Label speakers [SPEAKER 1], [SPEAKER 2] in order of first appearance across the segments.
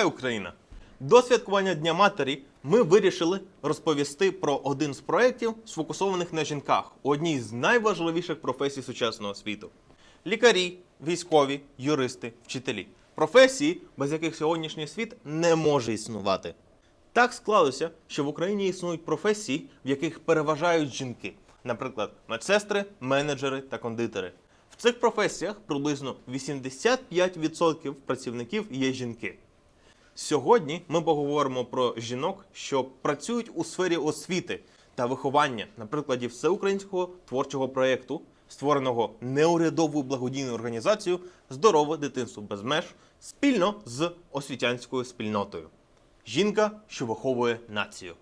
[SPEAKER 1] Вітаю, Україна! До святкування Дня Матері ми вирішили розповісти про один з проєктів, сфокусованих на жінках у одній з найважливіших професій сучасного світу: лікарі, військові, юристи, вчителі. Професії, без яких сьогоднішній світ не може існувати. Так склалося, що в Україні існують професії, в яких переважають жінки, наприклад, медсестри, менеджери та кондитери. В цих професіях приблизно 85% працівників є жінки. Сьогодні ми поговоримо про жінок, що працюють у сфері освіти та виховання на прикладі всеукраїнського творчого проєкту, створеного неурядовою благодійною організацією Здорове дитинство без меж спільно з освітянською спільнотою. Жінка, що виховує націю.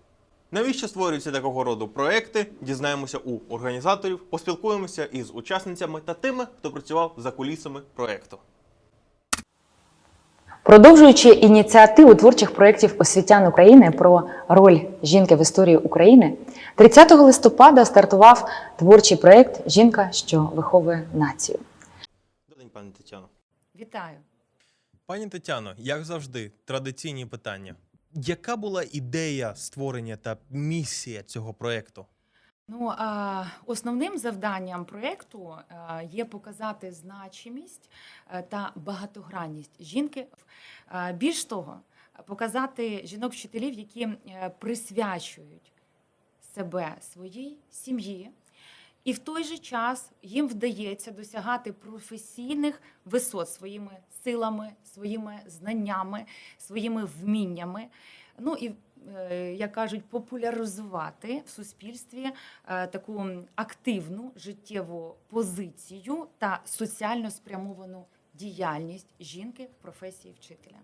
[SPEAKER 1] Навіщо створюються такого роду проекти? Дізнаємося у організаторів, поспілкуємося із учасницями та тими, хто працював за кулісами проекту.
[SPEAKER 2] Продовжуючи ініціативу творчих проєктів освітян України про роль жінки в історії України, 30 листопада стартував творчий проєкт Жінка, що виховує націю.
[SPEAKER 1] Добрий день, пані Тетяно.
[SPEAKER 3] Вітаю.
[SPEAKER 1] Пані Тетяно, як завжди, традиційні питання. Яка була ідея створення та місія цього проекту?
[SPEAKER 3] Ну основним завданням проєкту е, є показати значимість е, та багатогранність жінки. Більш того, показати жінок-вчителів, які е, присвячують себе своїй сім'ї, і в той же час їм вдається досягати професійних висот своїми силами, своїми знаннями, своїми вміннями. Ну і як кажуть, популяризувати в суспільстві е, таку активну життєву позицію та соціально спрямовану діяльність жінки в професії вчителя.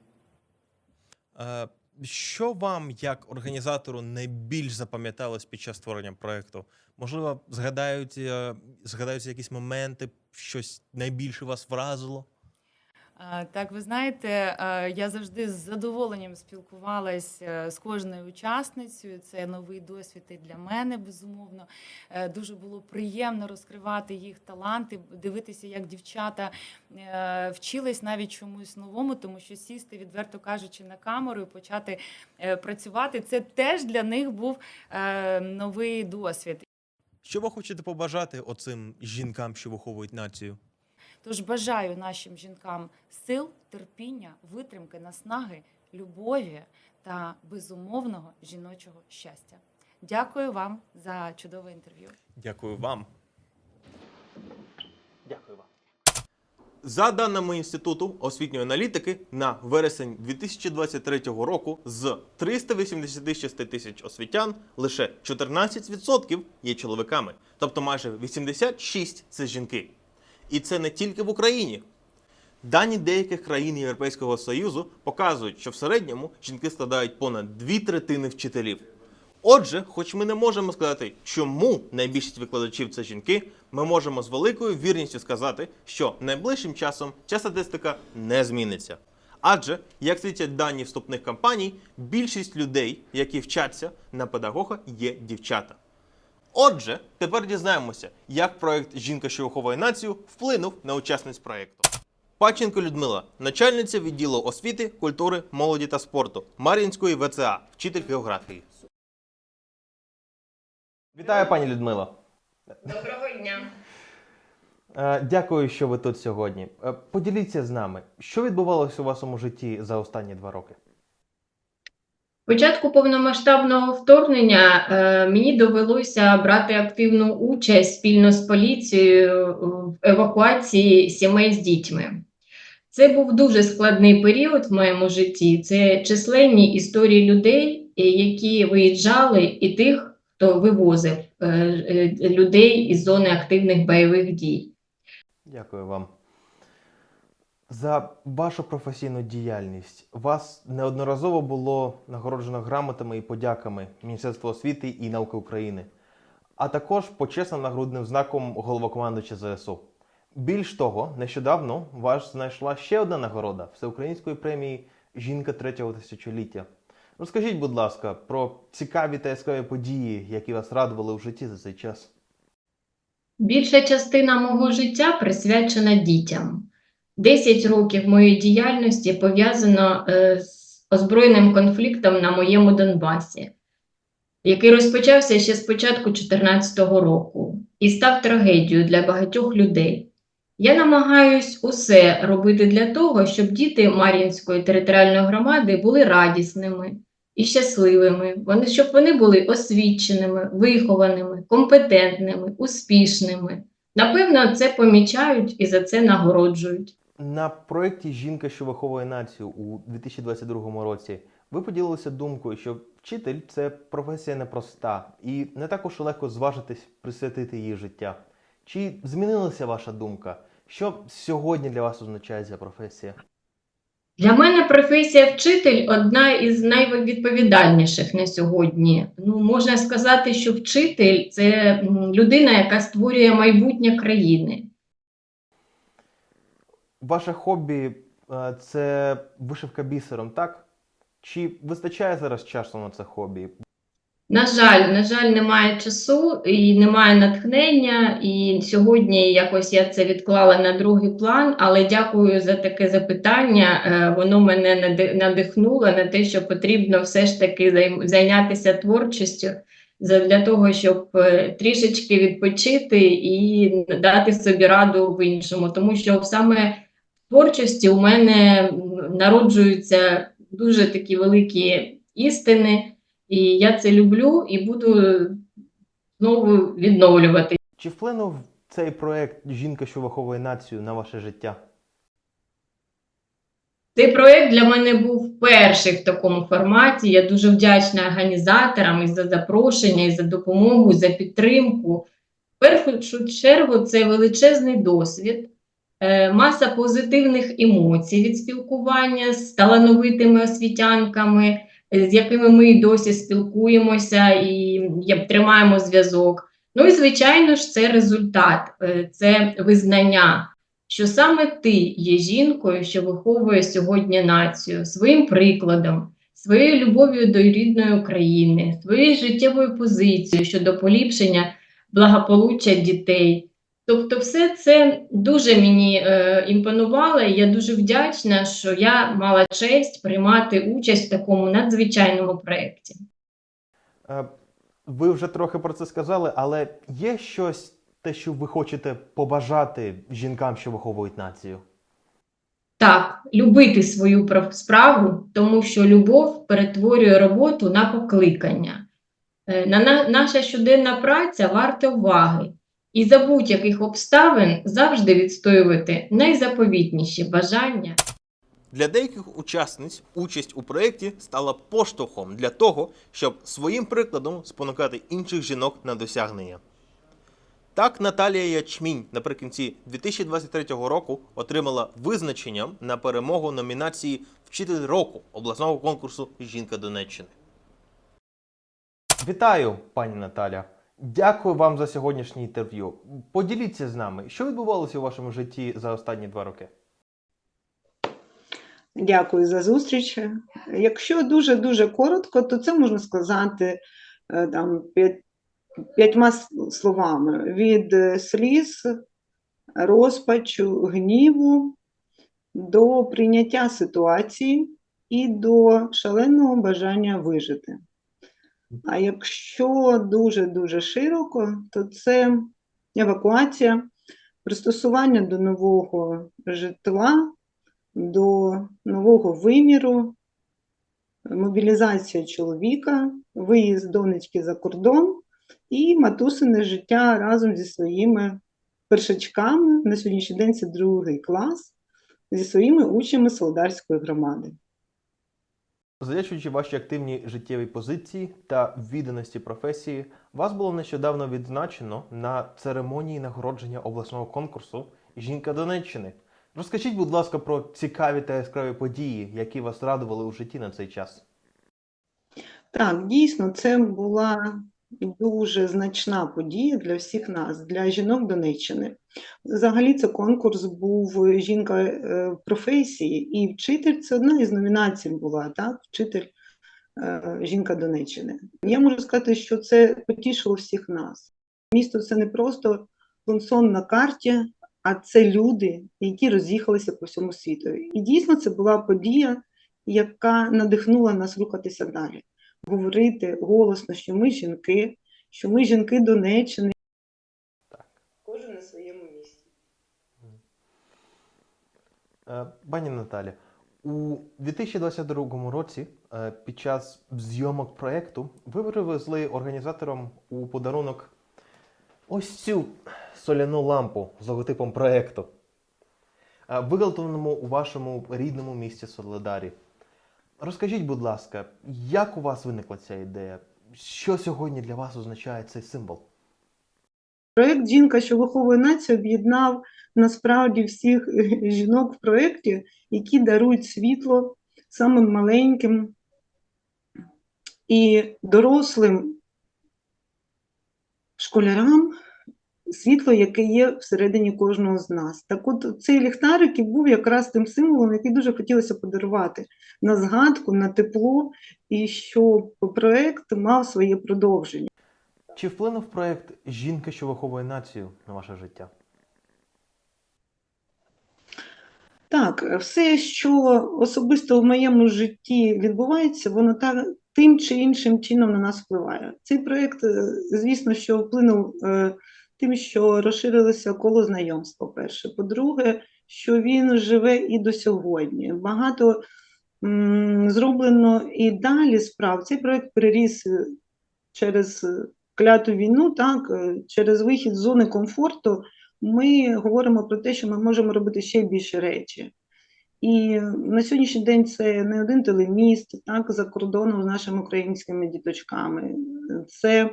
[SPEAKER 1] Е, Що вам, як організатору, найбільш запам'яталось під час створення проекту? Можливо, згадають, е, згадаються якісь моменти, щось найбільше вас вразило?
[SPEAKER 3] Так, ви знаєте, я завжди з задоволенням спілкувалась е, з кожною учасницею. Це новий досвід і для мене, безумовно. Е, Дуже було приємно розкривати їх таланти, дивитися, як дівчата е, вчились навіть чомусь новому, тому що сісти, відверто кажучи, на камеру і почати працювати. Це теж для них був новий досвід.
[SPEAKER 1] Що ви хочете побажати оцим жінкам, що виховують націю?
[SPEAKER 3] Тож бажаю нашим жінкам сил, терпіння, витримки, наснаги, любові та безумовного жіночого щастя. Дякую вам за чудове інтерв'ю.
[SPEAKER 1] Дякую вам. Дякую вам. За даними Інституту освітньої аналітики, на вересень 2023 року з 386 тисяч освітян лише 14% є чоловіками, тобто майже 86% це жінки. І це не тільки в Україні. Дані деяких країн Європейського Союзу показують, що в середньому жінки складають понад дві третини вчителів. Отже, хоч ми не можемо сказати, чому найбільшість викладачів це жінки, ми можемо з великою вірністю сказати, що найближчим часом ця статистика не зміниться. Адже, як свідчать дані вступних кампаній, більшість людей, які вчаться на педагога, є дівчата. Отже, тепер дізнаємося, як проект Жінка, що виховує націю вплинув на учасниць проекту. Паченко Людмила, начальниця відділу освіти, культури, молоді та спорту Мар'їнської ВЦА, вчитель географії. Вітаю, пані Людмила.
[SPEAKER 4] Доброго дня.
[SPEAKER 1] Е, Дякую, що ви тут сьогодні. Е, Поділіться з нами, що відбувалося у вашому житті за останні два роки.
[SPEAKER 4] Початку повномасштабного вторгнення е, мені довелося брати активну участь спільно з поліцією в евакуації сімей з дітьми. Це був дуже складний період в моєму житті. Це численні історії людей, е, які виїжджали, і тих, хто вивозив е, людей із зони активних бойових дій.
[SPEAKER 1] Дякую вам. За вашу професійну діяльність вас неодноразово було нагороджено грамотами і подяками Міністерства освіти і науки України, а також почесним нагрудним знаком головокомандуюча ЗСУ. Більш того, нещодавно вас знайшла ще одна нагорода всеукраїнської премії Жінка третього тисячоліття. Розкажіть, будь ласка, про цікаві та яскраві події, які вас радували в житті за цей час.
[SPEAKER 4] Більша частина мого життя присвячена дітям. 10 років моєї діяльності пов'язано е, з озброєним конфліктом на моєму Донбасі, який розпочався ще з початку 2014 року і став трагедією для багатьох людей. Я намагаюсь усе робити для того, щоб діти Мар'їнської територіальної громади були радісними і щасливими, вони, щоб вони були освіченими, вихованими, компетентними, успішними. Напевно, це помічають і за це нагороджують.
[SPEAKER 1] На проєкті Жінка, що виховує націю у 2022 році ви поділилися думкою, що вчитель це професія непроста і не також легко зважитись присвятити її життя. Чи змінилася ваша думка? Що сьогодні для вас означає ця професія?
[SPEAKER 4] Для мене професія вчитель одна із найвідповідальніших на сьогодні. Ну, можна сказати, що вчитель це людина, яка створює майбутнє країни.
[SPEAKER 1] Ваше хобі е, це вишивка бісером, так? Чи вистачає зараз часу на це хобі?
[SPEAKER 4] На жаль, на жаль, немає часу і немає натхнення. І сьогодні якось я це відклала на другий план, але дякую за таке запитання. Е, Воно мене нади- надихнуло на те, що потрібно все ж таки зайнятися творчістю для того, щоб е, трішечки відпочити і дати собі раду в іншому. Тому що саме творчості у мене народжуються дуже такі великі істини. І я це люблю і буду знову відновлювати.
[SPEAKER 1] Чи вплинув цей проект Жінка, що виховує націю на ваше життя?
[SPEAKER 4] Цей проект для мене був перший в такому форматі. Я дуже вдячна організаторам і за запрошення, і за допомогу, і за підтримку. В першу чергу це величезний досвід, маса позитивних емоцій від спілкування з талановитими освітянками, е, з якими ми досі спілкуємося і тримаємо зв'язок. Ну і звичайно ж, це результат, е, це визнання що саме ти є жінкою, що виховує сьогодні націю своїм прикладом, своєю любов'ю до рідної України, своєю життєвою позицією щодо поліпшення благополуччя дітей. Тобто, все це дуже мені е, імпонувало, і я дуже вдячна, що я мала честь приймати участь в такому надзвичайному проєкті.
[SPEAKER 1] Е, Ви вже трохи про це сказали, але є щось, те, що ви хочете побажати жінкам, що виховують націю?
[SPEAKER 4] Так, любити свою справу, тому що любов перетворює роботу на покликання. Е, На, на, наша щоденна праця варта уваги, і за будь-яких обставин завжди відстоювати найзаповітніші бажання.
[SPEAKER 1] Для деяких учасниць участь у проєкті стала поштовхом для того, щоб своїм прикладом спонукати інших жінок на досягнення. Так, Наталія Ячмінь наприкінці 2023 року отримала визначення на перемогу номінації Вчитель року обласного конкурсу Жінка Донеччини. Вітаю, пані Наталя. Дякую вам за сьогоднішнє інтерв'ю. Поділіться з нами, що відбувалося у вашому житті за останні два роки.
[SPEAKER 5] Дякую за зустріч. Якщо дуже-дуже коротко, то це можна сказати е, там, п'ятьма словами: від е, сліз, розпачу, гніву до прийняття ситуації і до шаленого бажання вижити. А якщо дуже-дуже широко, то це евакуація, пристосування до нового житла до нового виміру, мобілізація чоловіка, виїзд донечки за кордон і матусине життя разом зі своїми першачками. На сьогоднішній день це другий клас, зі своїми учнями Солодарської громади.
[SPEAKER 1] Завдячуючи вашій активній життєвій позиції та відданості професії, вас було нещодавно відзначено на церемонії нагородження обласного конкурсу Жінка Донеччини. Розкажіть, будь ласка, про цікаві та яскраві події, які вас радували у житті на цей час.
[SPEAKER 5] Так, дійсно, це була дуже значна подія для всіх нас, для жінок Донеччини. Взагалі, це конкурс був жінка е, професії, і вчитель це одна із номінацій була, так? Вчитель е, жінка Донеччини. Я можу сказати, що це потішило всіх нас. Місто це не просто функціон на карті, а це люди, які роз'їхалися по всьому світу. І дійсно це була подія, яка надихнула нас рухатися далі, говорити голосно, що ми жінки, що ми жінки Донеччини.
[SPEAKER 1] Так.
[SPEAKER 5] Кожен на своєму місці.
[SPEAKER 1] Е, Пані Наталі, у 2022 році е, під час зйомок проєкту ви привезли організаторам у подарунок ось цю соляну лампу з логотипом проєкту, е, виготовленому у вашому рідному місті Соледарі. Розкажіть, будь ласка, як у вас виникла ця ідея? Що сьогодні для вас означає цей символ?
[SPEAKER 5] Проект Жінка, що виховує націю, об'єднав насправді всіх жінок в проєкті, які дарують світло самим маленьким і дорослим школярам, світло, яке є всередині кожного з нас. Так от цей ліхтарик і був якраз тим символом, який дуже хотілося подарувати на згадку, на тепло, і щоб проект мав своє продовження.
[SPEAKER 1] Чи вплинув проєкт Жінка, що виховує націю на ваше життя?
[SPEAKER 5] Так, все, що особисто в моєму житті відбувається, воно так, тим чи іншим чином на нас впливає. Цей проєкт, е, звісно, що вплинув е, тим, що розширилося коло знайомств, по-перше. По-друге, що він живе і до сьогодні. Багато м, зроблено і далі справ. Цей проєкт переріс е, через кляту війну, так, е, через вихід з зони комфорту ми говоримо про те, що ми можемо робити ще більше речі. І на сьогоднішній день це не один телеміст, так, за кордоном з нашими українськими діточками. Це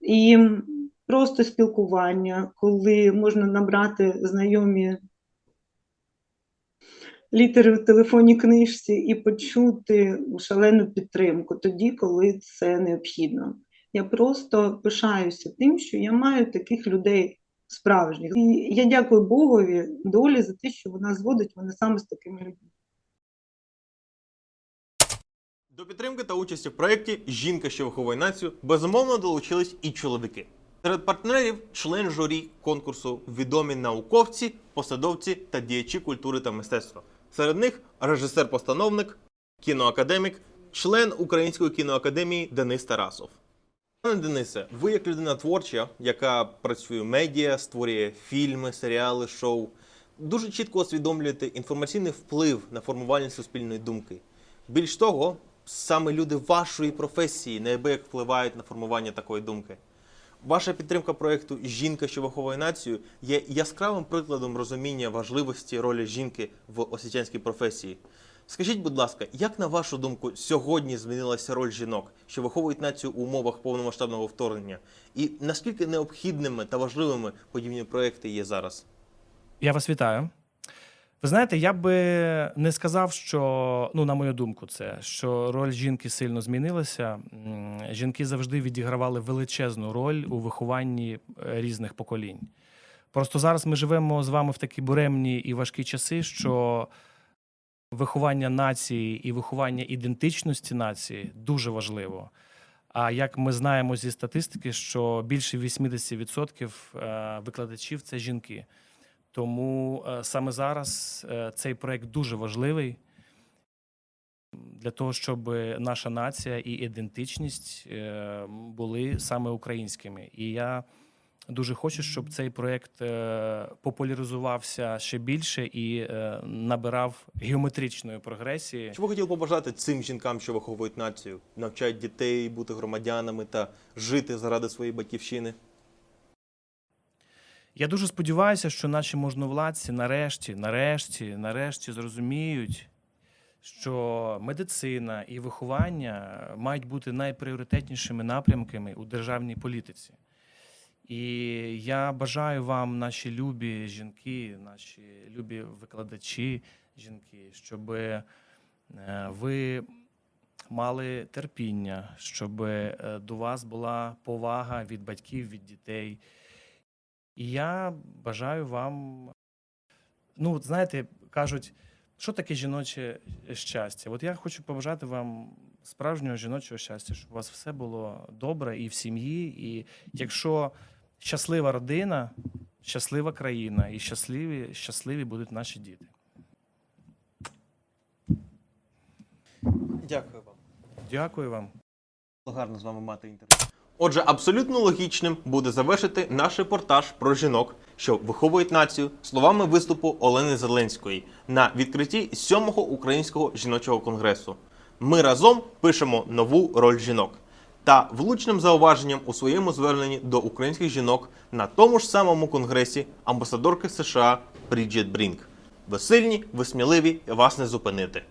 [SPEAKER 5] і просто спілкування, коли можна набрати знайомі літери в телефонній книжці і почути шалену підтримку тоді, коли це необхідно. Я просто пишаюся тим, що я маю таких людей справжніх. І я дякую Богові, долі за те, що вона зводить мене саме з такими людьми.
[SPEAKER 1] До підтримки та участі в проєкті Жінка, що виховує націю безумовно долучились і чоловіки. Серед партнерів член журі конкурсу відомі науковці, посадовці та діячі культури та мистецтва. Серед них режисер-постановник, кіноакадемік, член Української кіноакадемії Денис Тарасов. Пане Денисе, ви як людина творча, яка працює в медіа, створює фільми, серіали, шоу, дуже чітко усвідомлюєте інформаційний вплив на формування суспільної думки. Більш того, саме люди вашої професії неабияк впливають на формування такої думки. Ваша підтримка проєкту Жінка, що виховує націю є яскравим прикладом розуміння важливості ролі жінки в освітянській професії. Скажіть, будь ласка, як на вашу думку сьогодні змінилася роль жінок, що виховують націю у умовах повномасштабного вторгнення? І наскільки необхідними та важливими подібні проекти є зараз?
[SPEAKER 6] Я вас вітаю. Ви знаєте, я би не сказав, що, ну, на мою думку, це що роль жінки сильно змінилася. Жінки завжди відігравали величезну роль у вихованні е, різних поколінь. Просто зараз ми живемо з вами в такі буремні і важкі часи, що виховання нації і виховання ідентичності нації дуже важливо. А як ми знаємо зі статистики, що більше 80% е, викладачів це жінки. Тому е, саме зараз е, цей проект дуже важливий для того, щоб наша нація і ідентичність е, були саме українськими. І я дуже хочу, щоб цей проект популяризувався ще більше і набирав геометричної прогресії.
[SPEAKER 1] Що ви хотіли побажати цим жінкам, що виховують націю, навчають дітей бути громадянами та жити заради своєї батьківщини?
[SPEAKER 6] Я дуже сподіваюся, що наші можновладці нарешті, нарешті, нарешті зрозуміють, що медицина і виховання мають бути найпріоритетнішими напрямками у державній політиці. І я бажаю вам, наші любі жінки, наші любі викладачі, жінки, щоб е, ви мали терпіння, щоб е, до вас була повага від батьків, від дітей. І я бажаю вам, ну, от знаєте, кажуть, що таке жіноче щастя? От я хочу побажати вам справжнього жіночого щастя, щоб у вас все було добре і в сім'ї. І якщо щаслива родина, щаслива країна і щасливі, щасливі будуть наші діти.
[SPEAKER 1] Дякую вам.
[SPEAKER 6] Дякую вам.
[SPEAKER 1] Гарно з вами мати інтерв'ю. Отже, абсолютно логічним буде завершити наш репортаж про жінок, що виховують націю, словами виступу Олени Зеленської на відкритті сьомого українського жіночого конгресу. Ми разом пишемо нову роль жінок та влучним зауваженням у своєму зверненні до українських жінок на тому ж самому конгресі амбасадорки США Бріджит Брінк. Ви сильні, ви сміливі, вас не зупинити.